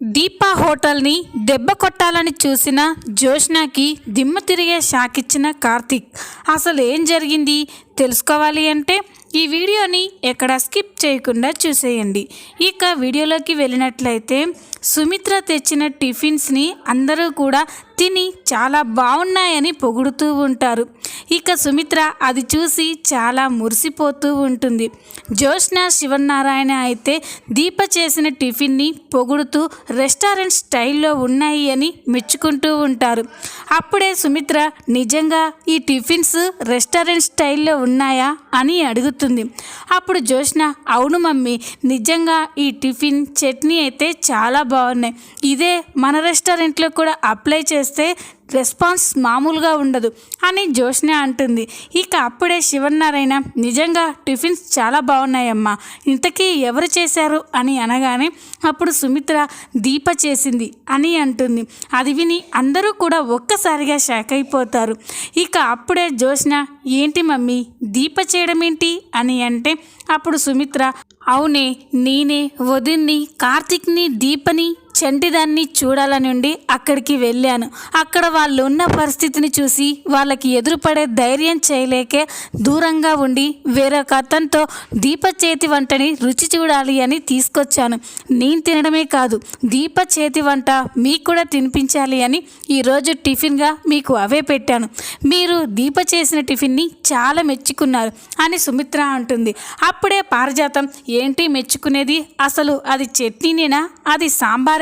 దీపా హోటల్ని దెబ్బ కొట్టాలని చూసిన జోష్నాకి దిమ్మ తిరిగే షాక్ ఇచ్చిన కార్తిక్. అసలు ఏం జరిగింది? తెలుసుకోవాలి అంటే ఈ వీడియోని ఎక్కడ స్కిప్ చేయకుండా చూసేయండి. ఇక వీడియోలోకి వెళ్ళినట్లయితే సుమిత్ర తెచ్చిన టిఫిన్స్ని అందరూ కూడా తిని చాలా బాగున్నాయని పొగుడుతూ ఉంటారు. ఇక సుమిత్ర అది చూసి చాలా మురిసిపోతూ ఉంటుంది. జ్యోత్స్న శివనారాయణ అయితే దీప చేసిన టిఫిన్ని పొగుడుతూ రెస్టారెంట్ స్టైల్లో ఉన్నాయి అని మెచ్చుకుంటూ ఉంటారు. అప్పుడే సుమిత్ర నిజంగా ఈ టిఫిన్స్ రెస్టారెంట్ స్టైల్లో ఉన్నాయా? అని అడుగుతుంది. అప్పుడు జోష్న అవును మమ్మీ నిజంగా ఈ టిఫిన్ చట్నీ అయితే చాలా బాగున్నాయి. ఇదే మన రెస్టారెంట్లో కూడా అప్లై చేస్తే రెస్పాన్స్ మామూలుగా ఉండదు అని జోష్న అంటుంది. ఇక అప్పుడే శివన్నారాయణ నిజంగా టిఫిన్స్ చాలా బాగున్నాయమ్మా. ఇంతకీ ఎవరు చేశారు? అని అనగానే అప్పుడు సుమిత్ర దీప చేసింది అని అంటుంది. అది విని అందరూ కూడా ఒక్కసారిగా షాక్ అయిపోతారు. ఇక అప్పుడే జోష్న ఏంటి మమ్మీ? దీప చేయడం ఏంటి అని అంటే అప్పుడు సుమిత్ర అవునే నేనే వదిన్ని కార్తిక్ని దీపని చంటిదాన్ని చూడాలని ఉండి అక్కడికి వెళ్ళాను. అక్కడ వాళ్ళు ఉన్న పరిస్థితిని చూసి వాళ్ళకి ఎదురుపడే ధైర్యం చేయలేకే దూరంగా ఉండి వేరొక అతనితో దీప చేతి వంటని రుచి చూడాలి అని తీసుకొచ్చాను. నేను తినడమే కాదు దీప చేతి వంట మీకు కూడా తినిపించాలి అని ఈరోజు టిఫిన్గా మీకు అవే పెట్టాను. మీరు దీప చేసిన టిఫిన్ని చాలా మెచ్చుకున్నారు అని సుమిత్ర అంటుంది. అప్పుడే పారిజాతం ఏంటి మెచ్చుకునేది? అసలు అది చట్నీనేనా? అది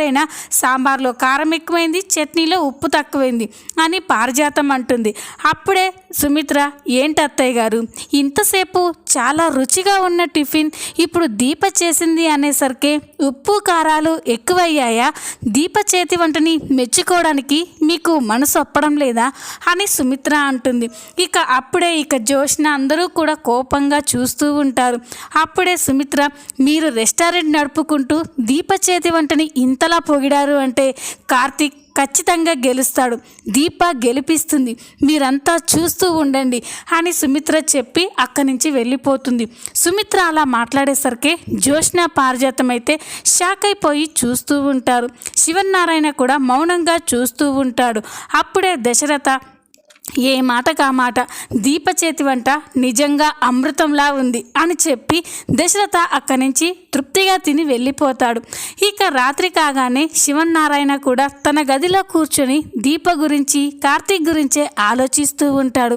ఎవరైనా సాంబార్లో కారం ఎక్కువైంది చట్నీలో ఉప్పు తక్కువైంది అని పారిజాతం అంటుంది. అప్పుడే సుమిత్ర ఏంటి అత్తయ్య గారు? ఇంతసేపు చాలా రుచిగా ఉన్న టిఫిన్ ఇప్పుడు దీప చేసింది అనేసరికి ఉప్పు కారాలు ఎక్కువయ్యాయా? దీప చేతి వంటని మెచ్చుకోవడానికి మీకు మనసు ఒప్పడం లేదా? అని సుమిత్ర అంటుంది. ఇక అప్పుడే ఇక జోష్న అందరూ కూడా కోపంగా చూస్తూ ఉంటారు. అప్పుడే సుమిత్ర మీరు రెస్టారెంట్ నడుపుకుంటూ దీప చేతి వంటని ఇంతలా పొగిడారు అంటే కార్తీక్ ఖచ్చితంగా గెలుస్తాడు. దీప గెలిపిస్తుంది. మీరంతా చూస్తూ ఉండండి అని సుమిత్ర చెప్పి అక్కడి నుంచి వెళ్ళిపోతుంది. సుమిత్ర అలా మాట్లాడేసరికి జోష్న పారిజాతం అయితే షాక్ అయిపోయి చూస్తూ ఉంటారు. శివనారాయణ కూడా మౌనంగా చూస్తూ ఉంటాడు. అప్పుడే దశరథ ఏ మాట కా మాట? దీప చేతి వంట నిజంగా అమృతంలా ఉంది అని చెప్పి దశరథ అక్కడి నుంచి తృప్తిగా తిని వెళ్ళిపోతాడు. ఇక రాత్రి కాగానే శివన్నారాయణ కూడా తన గదిలో కూర్చొని దీప గురించి కార్తీక్ గురించే ఆలోచిస్తూ ఉంటాడు.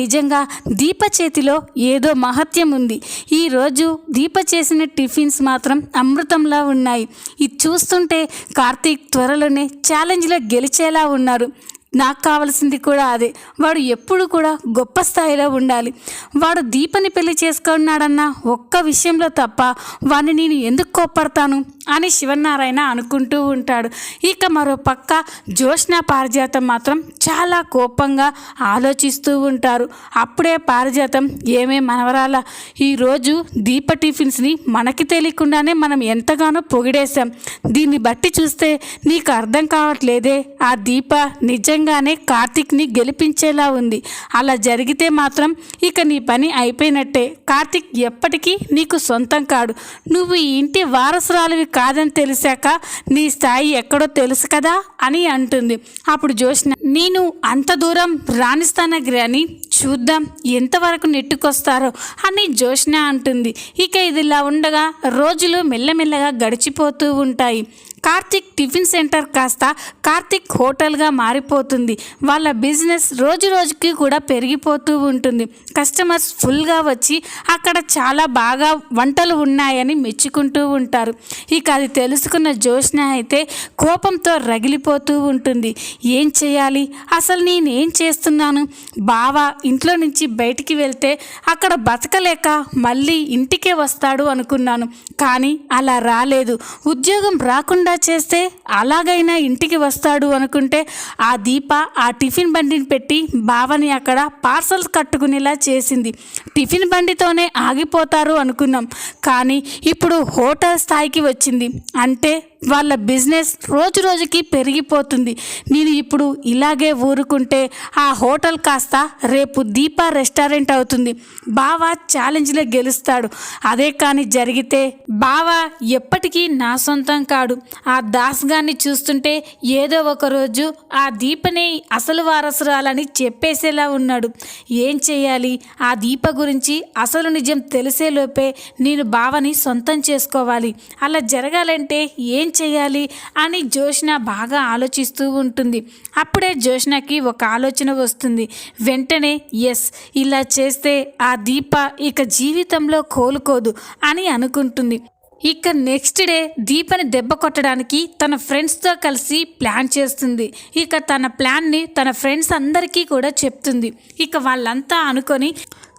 నిజంగా దీప చేతిలో ఏదో మహత్యం ఉంది. ఈరోజు దీప చేసిన టిఫిన్స్ మాత్రం అమృతంలా ఉన్నాయి. ఇది చూస్తుంటే కార్తీక్ త్వరలోనే ఛాలెంజ్లో గెలిచేలా ఉన్నారు. నాకు కావాల్సింది కూడా అదే. వాడు ఎప్పుడు కూడా గొప్ప స్థాయిలో ఉండాలి. వాడు దీపని పెళ్ళి చేసుకున్నాడన్న ఒక్క విషయంలో తప్ప వాడిని నేను ఎందుకు కోప్పడతాను అని శివనారాయణ అనుకుంటూ ఉంటాడు. ఇక మరో పక్క జోష్ణ పారిజాతం మాత్రం చాలా కోపంగా ఆలోచిస్తూ ఉంటారు. అప్పుడే పారిజాతం ఏమే మనవరాల ఈరోజు దీప టిఫిన్స్ని మనకి తెలియకుండానే మనం ఎంతగానో పొగిడేశాం. దీన్ని బట్టి చూస్తే నీకు అర్థం కావట్లేదే. ఆ దీప నిజంగా నిజంగానే కార్తిక్ని గెలిపించేలా ఉంది. అలా జరిగితే మాత్రం ఇక నీ పని అయిపోయినట్టే. కార్తిక్ ఎప్పటికీ నీకు సొంతం కాడు. నువ్వు ఈ ఇంటి వారసురాలివి కాదని తెలిసాక నీ స్థాయి ఎక్కడో తెలుసు కదా అని అంటుంది. అప్పుడు జోష్న నేను అంత దూరం రాణిస్తాన గ్రాని? చూద్దాం ఎంతవరకు నెట్టుకొస్తారో అని జోష్న అంటుంది. ఇక ఇది ఇలా ఉండగా రోజులు మెల్లమెల్లగా గడిచిపోతూ ఉంటాయి. కార్తిక్ టిఫిన్ సెంటర్ కాస్త కార్తిక్ హోటల్గా మారిపోతుంది. వాళ్ళ బిజినెస్ రోజు రోజుకి కూడా పెరిగిపోతూ ఉంటుంది. కస్టమర్స్ ఫుల్గా వచ్చి అక్కడ చాలా బాగా వంటలు ఉన్నాయని మెచ్చుకుంటూ ఉంటారు. ఇక అది తెలుసుకున్న జోష్న అయితే కోపంతో రగిలిపోతూ ఉంటుంది. ఏం చేయాలి? అసలు నేను ఏం చేస్తున్నాను? బావ ఇంట్లో నుంచి బయటికి వెళ్తే అక్కడ బతకలేక మళ్ళీ ఇంటికే వస్తాడు అనుకున్నాను. కానీ అలా రాలేదు. ఉద్యోగం రాకుండా ఇలా చేస్తే అలాగైనా ఇంటికి వస్తాడు అనుకుంటే ఆ దీప ఆ టిఫిన్ బండిని పెట్టి బావని అక్కడ పార్సల్స్ కట్టుకునేలా చేసింది. టిఫిన్ బండితోనే ఆగిపోతారు అనుకున్నాం. కానీ ఇప్పుడు హోటల్ స్థాయికి వచ్చింది. అంటే వాళ్ళ బిజినెస్ రోజు రోజుకి పెరిగిపోతుంది. నేను ఇప్పుడు ఇలాగే ఊరుకుంటే ఆ హోటల్ కాస్త రేపు దీపా రెస్టారెంట్ అవుతుంది. బావ ఛాలెంజ్లో గెలుస్తాడు. అదే కానీ జరిగితే బావ ఎప్పటికీ నా సొంతం కాడు. ఆ దాస్గాన్ని చూస్తుంటే ఏదో ఒక రోజు ఆ దీపనే అసలు వారసురాలని చెప్పేసేలా ఉన్నాడు. ఏం చేయాలి? ఆ దీప గురించి అసలు నిజం తెలిసేలోపే నేను బావని సొంతం చేసుకోవాలి. అలా జరగాలంటే ఏం చేయాలి అని జోష్న బాగా ఆలోచిస్తూ ఉంటుంది. అప్పుడే జోష్నకి ఒక ఆలోచన వస్తుంది. వెంటనే ఎస్ ఇలా చేస్తే ఆ దీప ఇక జీవితంలో కోలుకోదు అని అనుకుంటుంది. ఇక నెక్స్ట్ డే దీపని దెబ్బ కొట్టడానికి తన ఫ్రెండ్స్తో కలిసి ప్లాన్ చేస్తుంది. ఇక తన ప్లాన్ని తన ఫ్రెండ్స్ అందరికీ కూడా చెప్తుంది. ఇక వాళ్ళంతా అనుకొని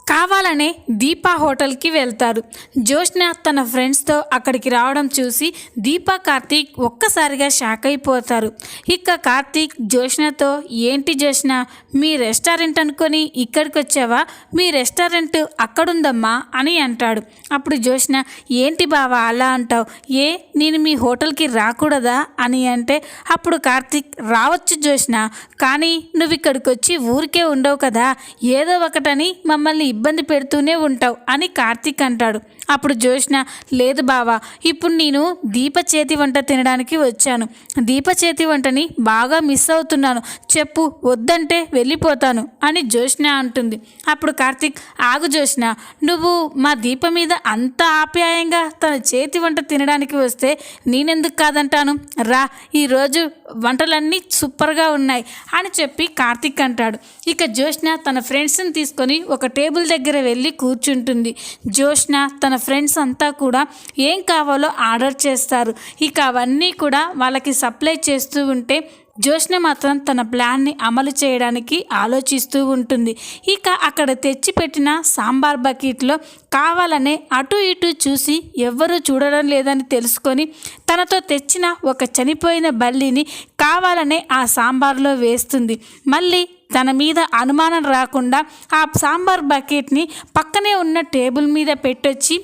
కావాలనే దీపా హోటల్కి వెళ్తారు. జోష్న తన ఫ్రెండ్స్తో అక్కడికి రావడం చూసి దీపా కార్తీక్ ఒక్కసారిగా షాక్ అయిపోతారు. ఇక కార్తీక్ జోష్నతో ఏంటి జోష్న మీ రెస్టారెంట్ అనుకొని ఇక్కడికి వచ్చావా మీ రెస్టారెంట్ అక్కడుందమ్మా అని అంటాడు. అప్పుడు జోష్న ఏంటి బావా అలా అంటావు? ఏ నేను మీ హోటల్కి రాకూడదా? అని అంటే అప్పుడు కార్తీక్ రావచ్చు జోష్న కానీ నువ్వు ఇక్కడికి వచ్చి ఊరికే ఉండవు కదా. ఏదో ఒకటని మమ్మల్ని ఇబ్బంది పెడుతూనే ఉంటావు అని కార్తీక్ అంటాడు. అప్పుడు జోష్న లేదు బావా ఇప్పుడు నేను దీప చేతి వంట తినడానికి వచ్చాను. దీప చేతి వంటని బాగా మిస్ అవుతున్నాను. చెప్పు వద్దంటే వెళ్ళిపోతాను అని జోష్న అంటుంది. అప్పుడు కార్తీక్ ఆగు జోష్న నువ్వు మా దీప మీద అంత ఆప్యాయంగా తన చేతి వంట తినడానికి వస్తే నేనెందుకు కాదంటాను? రా ఈరోజు వంటలన్నీ సూపర్గా ఉన్నాయి అని చెప్పి కార్తీక్ అంటాడు. ఇక జోష్న తన ఫ్రెండ్స్ని తీసుకొని ఒక టేబుల్ దగ్గర వెళ్ళి కూర్చుంటుంది. జోష్న తన ఫ్రెండ్స్ అంతా కూడా ఏం కావాలో ఆర్డర్ చేస్తారు. ఇక అవన్నీ కూడా వాళ్ళకి సప్లై చేస్తూ ఉంటే జోష్న మాత్రం తన ప్లాన్ని అమలు చేయడానికి ఆలోచిస్తూ ఉంటుంది. ఇక అక్కడ తెచ్చిపెట్టిన సాంబార్ బకెట్లో కావాలనే అటు ఇటు చూసి ఎవ్వరూ చూడడం లేదని తెలుసుకొని తనతో తెచ్చిన ఒక చనిపోయిన బల్లిని కావాలనే ఆ సాంబార్లో వేస్తుంది. మళ్ళీ తన మీద అనుమానం రాకుండా ఆ సాంబార్ బకెట్ని పక్కనే ఉన్న టేబుల్ మీద పెట్టొచ్చి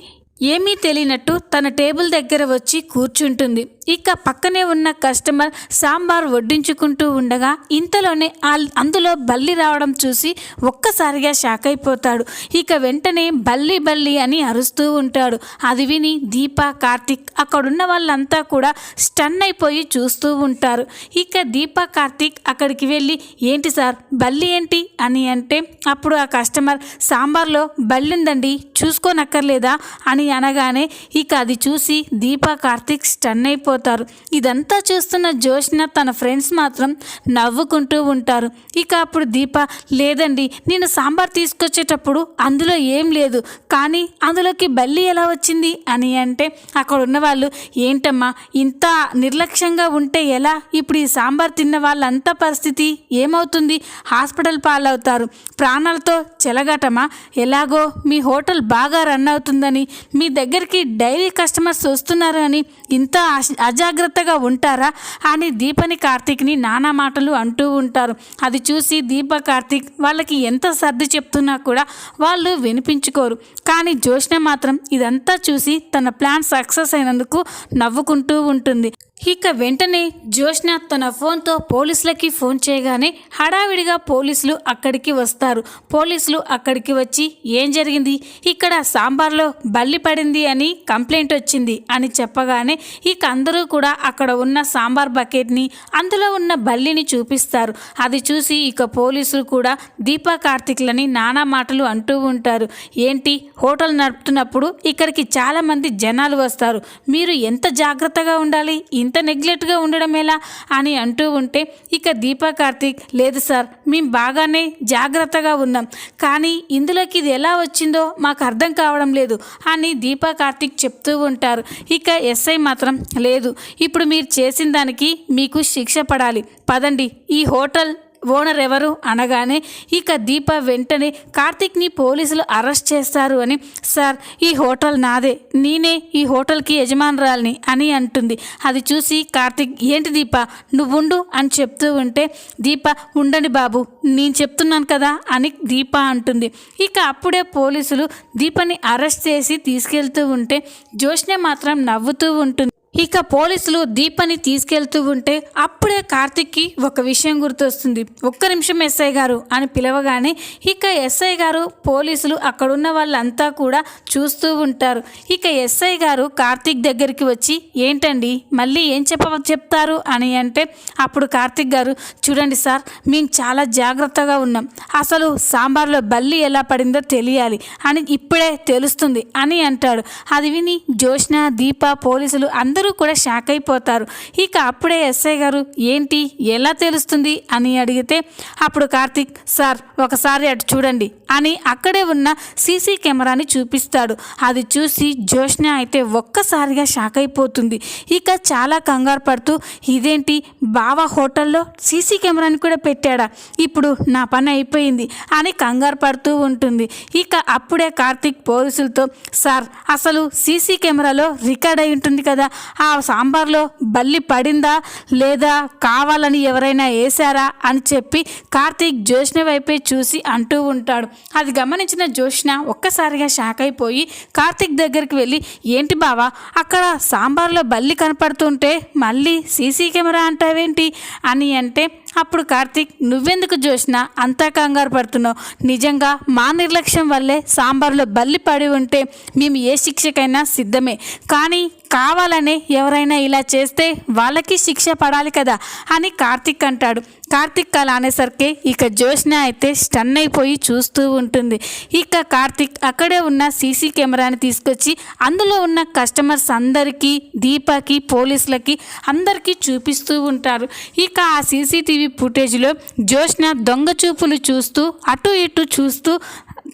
ఏమీ తెలియనట్టు తన టేబుల్ దగ్గర వచ్చి కూర్చుంటుంది. ఇక పక్కనే ఉన్న కస్టమర్ సాంబార్ వడ్డించుకుంటూ ఉండగా ఇంతలోనే అందులో బల్లి రావడం చూసి ఒక్కసారిగా షాక్ అయిపోతాడు. ఇక వెంటనే బల్లి బల్లి అని అరుస్తూ ఉంటాడు. అది విని దీప కార్తిక్ అక్కడున్న వాళ్ళంతా కూడా స్టన్ అయిపోయి చూస్తూ ఉంటారు. ఇక దీప కార్తిక్ అక్కడికి వెళ్ళి ఏంటి సార్ బల్లి ఏంటి? అని అంటే అప్పుడు ఆ కస్టమర్ సాంబార్లో బల్లిందండి చూసుకోనక్కర్లేదా? అని అనగానే ఇక అది చూసి దీప కార్తిక్ స్టన్ అయిపోతారు ఇదంతా చూస్తున్న జోష్న తన ఫ్రెండ్స్ మాత్రం నవ్వుకుంటూ ఉంటారు. ఇక అప్పుడు దీప లేదండి నేను సాంబార్ తీసుకొచ్చేటప్పుడు అందులో ఏం లేదు. కానీ అందులోకి బల్లి ఎలా వచ్చింది? అని అంటే అక్కడ ఉన్న వాళ్ళు ఏంటమ్మా ఇంత నిర్లక్ష్యంగా ఉంటే ఎలా? ఇప్పుడు ఈ సాంబార్ తిన్న వాళ్ళంతా పరిస్థితి ఏమవుతుంది? హాస్పిటల్ పాలవుతారు. ప్రాణాలతో చెలగటమా? ఎలాగో మీ హోటల్ బాగా రన్ అవుతుందని మీ దగ్గరికి డైలీ కస్టమర్స్ వస్తున్నారు అని ఇంత అజాగ్రత్తగా ఉంటారా అని దీపని కార్తీక్ని నానా మాటలు అంటూ ఉంటారు. అది చూసి దీప కార్తీక్ వాళ్ళకి ఎంత సర్ది చెప్తున్నా కూడా వాళ్ళు వినిపించుకోరు. కానీ జోష్న మాత్రం ఇదంతా చూసి తన ప్లాన్ సక్సెస్ అయినందుకు నవ్వుకుంటూ ఉంటుంది. ఇక వెంటనే జ్యోష్ణ తన ఫోన్తో పోలీసులకి ఫోన్ చేయగానే హడావిడిగా పోలీసులు అక్కడికి వస్తారు. పోలీసులు అక్కడికి వచ్చి ఏం జరిగింది? ఇక్కడ సాంబార్లో బల్లి పడింది అని కంప్లైంట్ వచ్చింది అని చెప్పగానే ఇక అందరూ కూడా అక్కడ ఉన్న సాంబార్ బకెట్ని అందులో ఉన్న బల్లిని చూపిస్తారు. అది చూసి ఇక పోలీసులు కూడా దీపా కార్తిక్లని నానా మాటలు అంటూ ఉంటారు. ఏంటి? హోటల్ నడుపుతున్నప్పుడు ఇక్కడికి చాలామంది జనాలు వస్తారు. మీరు ఎంత జాగ్రత్తగా ఉండాలి? ఇంత నెగ్లెక్ట్గా ఉండడం ఎలా అని అంటూ ఉంటే ఇక దీపా కార్తీక్ లేదు సార్ మేము బాగానే జాగ్రత్తగా ఉన్నాం. కానీ ఇందులోకి ఇది ఎలా వచ్చిందో మాకు అర్థం కావడం లేదు అని దీపా కార్తీక్ చెప్తూ ఉంటారు. ఇక ఎస్ఐ మాత్రం లేదు ఇప్పుడు మీరు చేసిన దానికి మీకు శిక్ష పడాలి. పదండి ఈ హోటల్ ఓనర్ ఎవరు అనగానే ఇక దీప వెంటనే కార్తిక్ని పోలీసులు అరెస్ట్ చేస్తారు అని సార్ ఈ హోటల్ నాదే. నేనే ఈ హోటల్కి యజమానురాలిని అని అంటుంది. అది చూసి కార్తిక్ ఏంటి దీప? నువ్వుండు అని చెప్తూ ఉంటే దీప ఉండండి బాబు. నేను చెప్తున్నాను కదా అని దీప అంటుంది. ఇక అప్పుడే పోలీసులు దీపని అరెస్ట్ చేసి తీసుకెళ్తూ ఉంటే జోష్నే మాత్రం నవ్వుతూ ఉంటుంది. ఇక పోలీసులు దీపని తీసుకెళ్తూ ఉంటే అప్పుడే కార్తిక్కి ఒక విషయం గుర్తొస్తుంది. ఒక్క నిమిషం ఎస్ఐ గారు అని పిలవగానే ఇక ఎస్ఐ గారు పోలీసులు అక్కడున్న వాళ్ళంతా కూడా చూస్తూ ఉంటారు. ఇక ఎస్ఐ గారు కార్తిక్ దగ్గరికి వచ్చి ఏంటండి మళ్ళీ ఏం చెప్ప చెప్తారు? అని అంటే అప్పుడు కార్తిక్ గారు చూడండి సార్ మేము చాలా జాగ్రత్తగా ఉన్నాం. అసలు సాంబార్లో బల్లి ఎలా పడిందో తెలియాలి అని ఇప్పుడే తెలుస్తుంది అని అంటాడు. అది విని జోష్న దీప పోలీసులు అందరూ కూడా షాక్ అయిపోతారు. ఇక అప్పుడే ఎస్ఐ గారు ఏంటి? ఎలా తెలుస్తుంది? అని అడిగితే అప్పుడు కార్తిక్ సార్ ఒకసారి అటు చూడండి అని అక్కడే ఉన్న సీసీ కెమెరాని చూపిస్తాడు. అది చూసి జోష్న అయితే ఒక్కసారిగా షాక్ అయిపోతుంది. ఇక చాలా కంగారు పడుతూ ఇదేంటి? బావా హోటల్లో సీసీ కెమెరాని కూడా పెట్టాడా? ఇప్పుడు నా పని అయిపోయింది అని కంగారు పడుతూ ఉంటుంది. ఇక అప్పుడే కార్తిక్ పోలీసులతో సార్ అసలు సీసీ కెమెరాలో రికార్డ్ అయి ఉంటుంది కదా? ఆ సాంబార్లో బల్లి పడిందా లేదా కావాలని ఎవరైనా వేశారా అని చెప్పి కార్తీక్ జోష్న వైపే చూసి అంటూ ఉంటాడు. అది గమనించిన జోష్న ఒక్కసారిగా షాక్ అయిపోయి కార్తీక్ దగ్గరికి వెళ్ళి ఏంటి బావా అక్కడ సాంబార్లో బల్లి కనపడుతుంటే మళ్ళీ సీసీ కెమెరా అంటావేంటి? అని అంటే అప్పుడు కార్తీక్ నువ్వెందుకు జోష్న? అంతా కంగారు పడుతున్నావు. నిజంగా మా నిర్లక్ష్యం వల్లే సాంబార్లో బల్లి పడి ఉంటే మేము ఏ శిక్షకైనా సిద్ధమే. కానీ కావాలనే ఎవరైనా ఇలా చేస్తే వాళ్ళకి శిక్ష పడాలి కదా అని కార్తిక్ అంటాడు. కార్తిక్ అలా అనేసరికి ఇక జ్యోష్న అయితే స్టన్ అయిపోయి చూస్తూ ఉంటుంది. ఇక కార్తిక్ అక్కడే ఉన్న సీసీ కెమెరాని తీసుకొచ్చి అందులో ఉన్న కస్టమర్స్ అందరికీ దీపాకి పోలీసులకి అందరికీ చూపిస్తూ ఉంటారు. ఇక ఆ సీసీటీవీ ఫుటేజ్లో జోష్న దొంగ చూపులు చూస్తూ అటు ఇటు చూస్తూ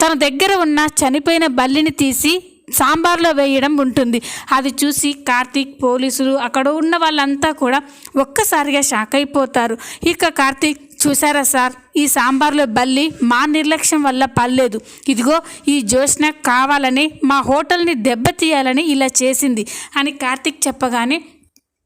తన దగ్గర ఉన్న చనిపోయిన బల్లిని తీసి సాంబార్లో వేయడం ఉంటుంది. అది చూసి కార్తీక్ పోలీసులు అక్కడ ఉన్న వాళ్ళంతా కూడా ఒక్కసారిగా షాక్ అయిపోతారు. ఇక కార్తీక్ చూసారా సార్? ఈ సాంబార్లో బల్లి మా నిర్లక్ష్యం వల్ల పర్లేదు ఇదిగో ఈ జోష్న కావాలని మా హోటల్ని దెబ్బతీయాలని ఇలా చేసింది అని కార్తీక్ చెప్పగానే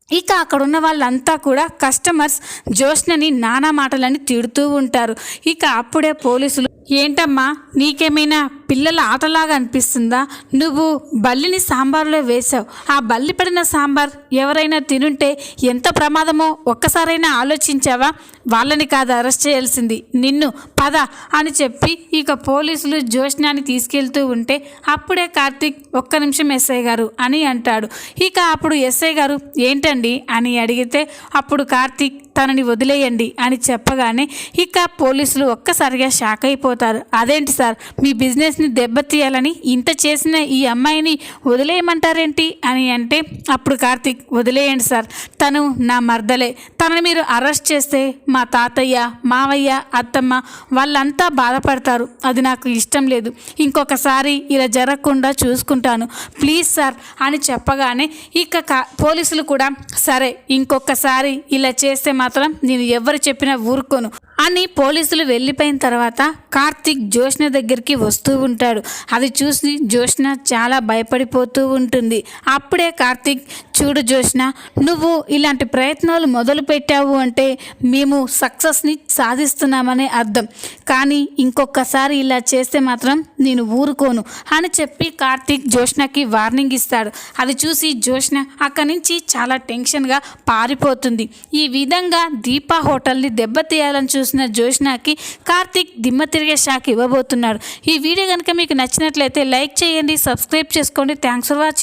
ఇక అక్కడ ఉన్న వాళ్ళంతా కూడా కస్టమర్స్ జోష్నని నానా మాటలని తిడుతూ ఉంటారు. ఇక అప్పుడే పోలీసులు ఏంటమ్మా నీకేమైనా పిల్లల ఆటలాగా అనిపిస్తుందా? నువ్వు బల్లిని సాంబార్లో వేశావు. ఆ బల్లి పడిన సాంబార్ ఎవరైనా తినుంటే ఎంత ప్రమాదమో ఒక్కసారైనా ఆలోచించావా? వాళ్ళని కాదు అరెస్ట్ చేయాల్సింది నిన్ను. పద అని చెప్పి ఇక పోలీసులు జోష్నాని తీసుకెళ్తూ ఉంటే అప్పుడే కార్తీక్ ఒక్క నిమిషం ఎస్ఐ గారు అని అంటాడు. ఇక అప్పుడు ఎస్ఐ గారు ఏంటండి? అని అడిగితే అప్పుడు కార్తీక్ తనని వదిలేయండి అని చెప్పగానే ఇక పోలీసులు ఒక్కసారిగా షాక్ అయిపోతారు. అదేంటి సార్? మీ బిజినెస్ బిజినెస్ని దెబ్బతీయాలని ఇంత చేసిన ఈ అమ్మాయిని వదిలేయమంటారేంటి అని అంటే అప్పుడు కార్తీక్ వదిలేయండి సార్ తను నా మర్దలే. తనని మీరు అరెస్ట్ చేస్తే మా తాతయ్య మావయ్య అత్తమ్మ వాళ్ళంతా బాధపడతారు. అది నాకు ఇష్టం లేదు. ఇంకొకసారి ఇలా జరగకుండా చూసుకుంటాను. ప్లీజ్ సార్ అని చెప్పగానే ఇక పోలీసులు కూడా సరే ఇంకొకసారి ఇలా చేస్తే మాత్రం నేను ఎవరు చెప్పినా ఊరుకోను. అని పోలీసులు వెళ్ళిపోయిన తర్వాత కార్తిక్ జోష్న దగ్గరికి వస్తూ ఉంటాడు. అది చూసి జోష్న చాలా భయపడిపోతూ ఉంటుంది. అప్పుడే కార్తిక్ చూడు జోష్న నువ్వు ఇలాంటి ప్రయత్నాలు మొదలు పెట్టావు అంటే మేము సక్సెస్ని సాధిస్తున్నామనే అర్థం. కానీ ఇంకొకసారి ఇలా చేస్తే మాత్రం నేను ఊరుకోను అని చెప్పి కార్తిక్ జోష్నకి వార్నింగ్ ఇస్తాడు. అది చూసి జోష్న అక్కడి నుంచి చాలా టెన్షన్గా పారిపోతుంది. ఈ విధంగా దీపా హోటల్ని దెబ్బతీయాలని చూసిన జోష్నాకి కార్తిక్ దిమ్మ తిరిగే షాక్ ఇవ్వబోతున్నాడు. ఈ వీడియో కనుక మీకు నచ్చినట్లయితే లైక్ చేయండి సబ్స్క్రైబ్ చేసుకోండి. Thanks for watching